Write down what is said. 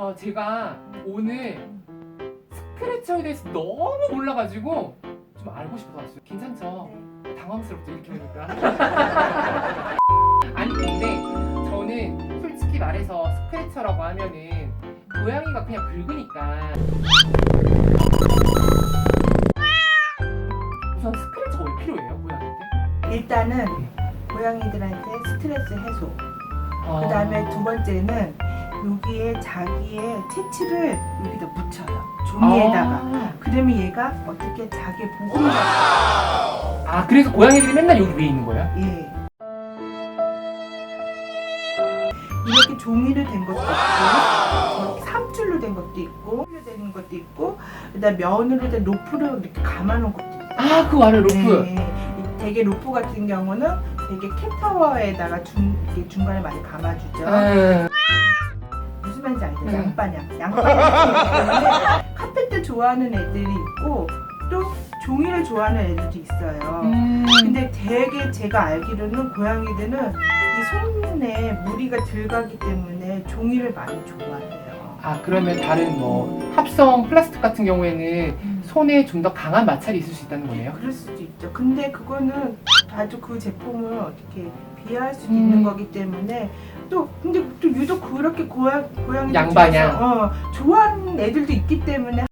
어, 제가 오늘 스크래쳐에 대해서 너무 몰라가지고 좀 알고 싶어서 왔어요. 괜찮죠? 당황스럽죠 이렇게 보니까. 아니 근데 저는 솔직히 말해서 스크래쳐라고 하면은 고양이가 그냥 긁으니까 우선 스크래쳐가 왜 필요해요 고양이한테? 일단은 고양이들한테 스트레스 해소. 아. 그 다음에 두 번째는 여기에 자기의 채취를 여기다 묻혀요. 종이에다가. 아. 그러면 얘가 어떻게 자기 보호를 아 그래서 고양이들이 맨날 여기 위에 있는 거예요? 예. 이렇게 종이로 된 것도 있고, 삼줄로 된 것도 있고, 줄로 된 것도 있고, 그다음 면으로 된 로프로 이렇게 감아놓은 것도 있고. 아 그거 알아요 로프. 네. 이 되게 로프 같은 경우는 되게 캣타워에다가 중, 이렇게 중간에 많이 감아주죠. 아. 양반향. 양반향 때문에 카페트 좋아하는 애들이 있고 또 종이를 좋아하는 애들도 있어요. 음. 근데 되게 제가 알기로는 고양이들은 이 손에 무리가 들어가기 때문에 종이를 많이 좋아해요. 아 그러면 다른 뭐 합성 플라스틱 같은 경우에는 손에 좀 더 강한 마찰이 있을 수 있다는 거네요. 그럴 수도 있죠. 근데 그거는 아주 그 제품을 어떻게 비하할 수도 음. 있는 거기 때문에 또 근데 또 유독 그렇게 고양 고양이 양반향. 어 좋아하는 애들도 있기 때문에